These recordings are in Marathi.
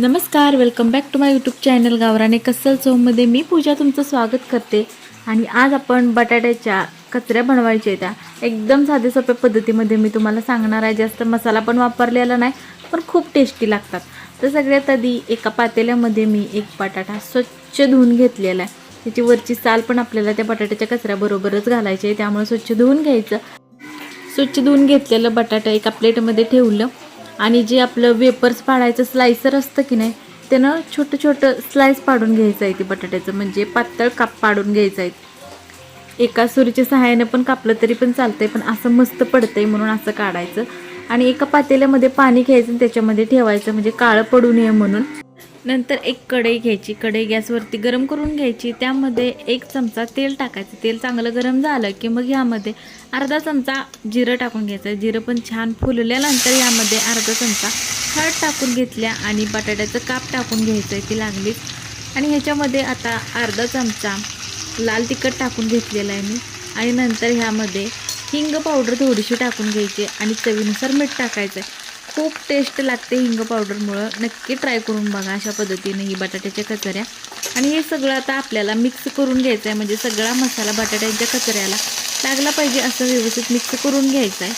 नमस्कार welcome back to my YouTube channel गावराने कसल चौमध्ये मी पूजा तुमचं स्वागत करते. आणि आज आपण बटाट्याच्या कचऱ्या बनवायच्या त्या. एकदम साध्या सोप्या पद्धतीमध्ये मी तुम्हाला सांगणार आहे. जास्त मसाला पण वापरलेला नाही पण खूप टेस्टी लागतात. तर सगळ्यात आधी एका पातेल्यामध्ये मी एक बटाटा स्वच्छ धुवून घेतलेला आहे. त्याची वरची साल पण आपल्याला त्या बटाट्याच्या कचऱ्याबरोबरच घालायची आहे. त्यामुळे स्वच्छ धुवून घ्यायचं. स्वच्छ धुवून घेतलेलं बटाटा एका प्लेटमध्ये ठेवलं. आणि जे आपलं वेपर्स पाडायचं स्लायसर असतं की नाही त्यानं छोटं छोटं स्लाइस पाडून घ्यायचं आहे ते बटाट्याचं. म्हणजे पातळ काप पाडून घ्यायचं आहे. एका सुरीच्या सहाय्याने पण कापलं तरी पण चालतं आहे पण असं मस्त पडतं आहे म्हणून असं काढायचं. आणि एका पातेल्यामध्ये पाणी घ्यायचं आणि त्याच्यामध्ये ठेवायचं म्हणजे काळं पडू नये म्हणून. नंतर एक कढई घ्यायची कढई गॅसवरती गरम करून घ्यायची. त्यामध्ये एक चमचा तेल टाकायचं. तेल चांगलं गरम झालं की मग यामध्ये अर्धा चमचा जिरं टाकून घ्यायचं. जिरं पण छान फुलल्यानंतर यामध्ये अर्धा चमचा हळद टाकून घेतल्या आणि बटाट्याचं काप टाकून घ्यायचं आहे ती लागलीच आणि ह्याच्यामध्ये आता अर्धा चमचा लाल तिखट टाकून घेतलेला आहे मी. आणि नंतर ह्यामध्ये हिंग पावडर थोडीशी टाकून घ्यायची आणि चवीनुसार मीठ टाकायचं आहे खूप टेस्ट लागते हिंग पावडरमुळं नक्की ट्राय करून बघा अशा पद्धतीने ही बटाट्याच्या कचऱ्या. आणि हे सगळं आता आपल्याला मिक्स करून घ्यायचं आहे म्हणजे सगळा मसाला बटाट्याच्या कचऱ्याला लागला पाहिजे असं व्यवस्थित मिक्स करून घ्यायचं आहे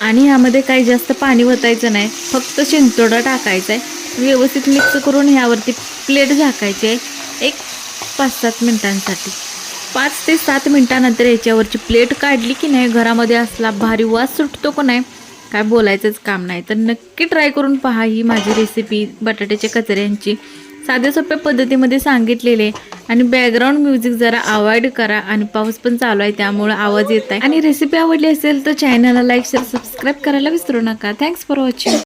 आणि ह्यामध्ये काही जास्त पाणी वतायचं नाही. फक्त शिंतोडा टाकायचा आहे व्यवस्थित मिक्स करून ह्यावरती प्लेट झाकायची आहे. एक पाच सात मिनिटांसाठी. पाच ते सात मिनटानंतर याच्यावरची प्लेट काढली की नाही घरामध्ये असला भारी वास सुटतो का नाही काय बोलायचंच काम नाही. तर नक्की ट्राय करून पहा ही माझी रेसिपी बटाट्याच्या कचऱ्यांची. साध्या सोप्या पद्धतीमध्ये सांगितलेले. आणि बॅकग्राऊंड म्युझिक जरा अवॉइड करा आणि पाऊस पण चालू आहे त्यामुळे आवाज येत आहे. आणि रेसिपी आवडली असेल तर चॅनलला लाईक शेअर सबस्क्राईब करायला विसरू नका. Thanks for watching